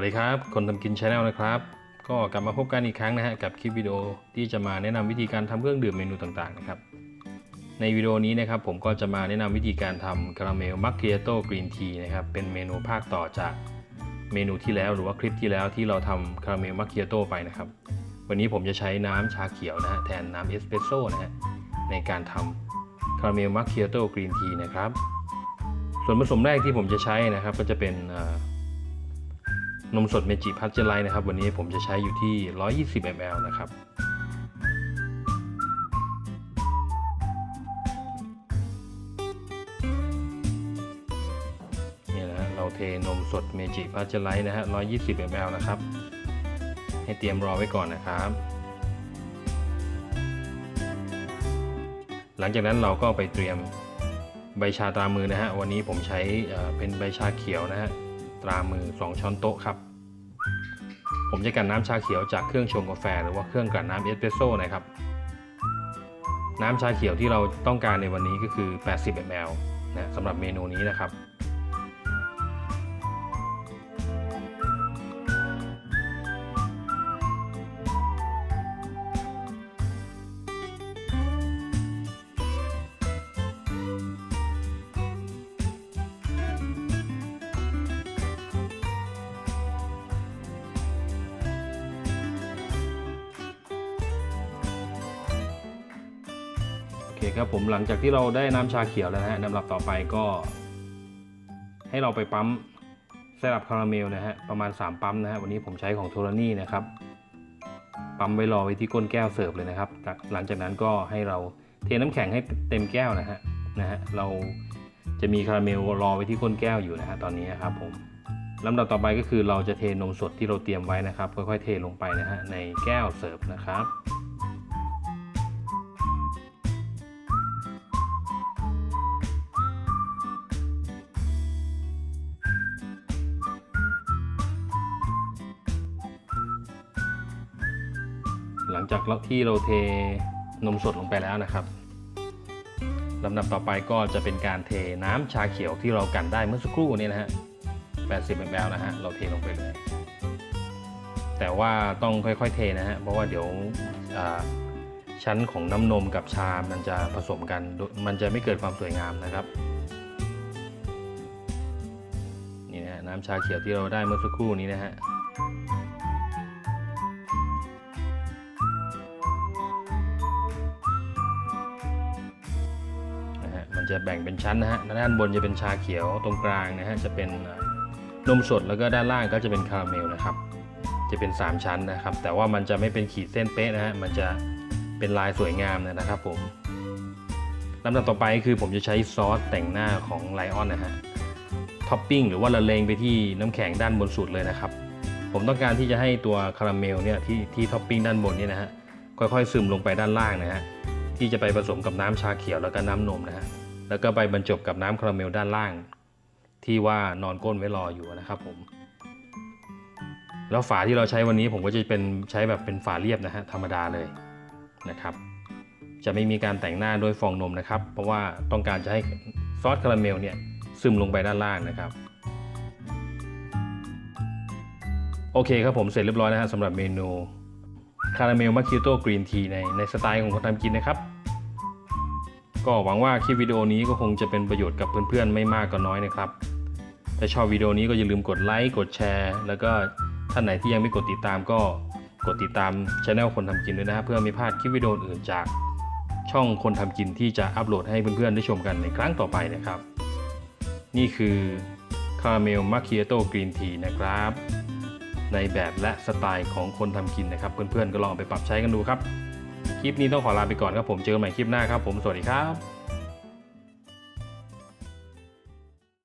วัสดีครับ คนทำกินชาแนลนะครับ ก็กลับมาพบกันอีกครั้งนะฮะกับคลิปวิดีโอที่จะมาแนะนำวิธีการทำเครื่องดื่มเมนูต่างๆนะครับ ในวิดีโอนี้นะครับผมก็จะมาแนะนำวิธีการทำคาราเมลมัคคิอโต้กรีนทีนะครับเป็นเมนูภาคต่อจากเมนูที่แล้วหรือว่าคลิปที่แล้วที่เราทำคาราเมลมัคคิอโต้ไปนะครับ วันนี้ผมจะใช้น้ำชาเขียวนะฮะแทนน้ำเอสเปรสโซ่นะฮะในการทำคาราเมลมัคคิอโต้กรีนทีนะครับ ส่วนผสมแรกที่ผมจะใช้นะครับก็จะเป็นอ่อ นมสดเมจิพัชเจอร์ไลท์นะครับ วันนี้ผมจะใช้อยู่ที่ 120 ml นะครับ นี่นะเราเทนมสดเมจิพัชเจอร์ไลท์นะฮะ 120 ml นะครับ ให้เตรียมรอไว้ก่อนนะครับ หลังจากนั้นเราก็ไปเตรียมใบชาตรามือนะฮะ วันนี้ผมใช้เป็นใบชาเขียวนะฮะ ตรามือ 2 ช้อนโต๊ะครับ ผมจะกันน้ำชาเขียวจากเครื่องชงกาแฟ หรือว่าเครื่องกลั่นน้ำเอสเปรสโซ่นะครับ น้ำชาเขียวที่เราต้องการในวันนี้ก็คือ 80 ml นะสำหรับเมนูนี้นะครับ เคครับผมหลังจากที่เราได้น้ำชาเขียวแล้วนะฮะลำดับต่อไปก็ ให้เราไปปั๊มไซรัปคาราเมลนะฮะประมาณ 3 ปั๊มนะฮะวันนี้ผมใช้ของโทรนี่นะครับ ปั๊มไว้รอไว้ที่ก้นแก้วเสิร์ฟเลยนะครับ หลังจากนั้นก็ให้เราเทน้ำแข็งให้เต็มแก้วนะฮะนะฮะเราจะมีคาราเมลรอไว้ที่ก้นแก้วอยู่นะฮะตอนนี้ครับผมลำดับต่อไปก็คือเราจะเทนมสดที่เราเตรียมไว้นะครับ ค่อยๆเทลงไปนะฮะในแก้วเสิร์ฟนะครับ ลังจากที่เราเทนมสดลงไปแล้วนะครับลำดับต่อไปก็จะเป็นการเทน้ำชาเขียวที่เรากันได้เมื่อสักครู่นี้นะฮะ 80 ml นะฮะ เราเทลงไปเลย แต่ว่าต้องค่อยๆเทนะฮะ เพราะว่าเดี๋ยวชั้นของน้ำนมกับชา มันจะผสมกัน มันจะไม่เกิดความสวยงามนะครับ นี่นะฮะน้ำชาเขียวที่เราได้เมื่อสักครู่นี้นะฮะ จะแบ่งเป็นชั้นนะฮะด้านบนจะเป็นชาเขียวตรงกลางนะฮะจะเป็นนมสดแล้วก็ด้านล่างก็จะเป็นคาราเมลนะครับ จะเป็น 3 ชั้นนะครับ แต่ว่ามันจะไม่เป็นขีดเส้นเป๊ะนะฮะมันจะเป็นลายสวยงามนะครับผมลำดับต่อไปคือผมจะใช้ซอสแต่งหน้าของไลออนนะฮะท็อปปิ้งหรือว่าละเลงไปที่น้ำแข็งด้านบนสุดเลยนะครับ ผมต้องการที่จะให้ตัวคาราเมลเนี่ยที่ที่ท็อปปิ้งด้านบนเนี่ยนะฮะค่อยๆซึมลงไปด้านล่างนะฮะที่จะไปผสมกับน้ำชาเขียวแล้วก็น้ำนมนะฮะ แล้วก็ไปบรรจบกับน้ำคาราเมลด้านล่าง ที่ว่านอนก้นไว้รออยู่นะครับผม แล้วฝาที่เราใช้วันนี้ผมก็จะเป็นใช้แบบเป็นฝาเรียบนะฮะธรรมดาเลยนะครับ จะไม่มีการแต่งหน้าด้วยฟองนมนะครับ เพราะว่าต้องการจะให้ซอสคาราเมลเนี่ยซึมลงไปด้านล่างนะครับโอเคครับผมเสร็จเรียบร้อยนะฮะสำหรับเมนูคาราเมลมาคิโต้กรีนทีในในสไตล์ของคนทำกินนะครับ ก็หวังว่าคลิปวิดีโอนี้ก็คงจะเป็นประโยชน์กับเพื่อนๆ ไม่มากก็น้อยนะครับ ถ้าชอบวิดีโอนี้ก็อย่าลืมกดไลค์กดแชร์ แล้วก็ท่านไหนที่ยังไม่กดติดตามก็กดติดตามช anel คนทำกินด้วยนะครับเพื่อไม่พลาดคลิปวิดีโออื่นจาก ช่องคนทำกินที่จะอัปโหลดให้เพื่อนๆได้ชมกันในครั้งต่อไปนะครับ นี่คือคาราเมลมาคิโต้กรีนทีนะครับ ในแบบและสไตล์ของคนทำกินนะครับ เพื่อนๆก็ลองไปปรับใช้กันดูครับ คลิปนี้ต้องขอลาไปก่อนครับผมเจอกันใหม่คลิปหน้าครับผมสวัสดีครับ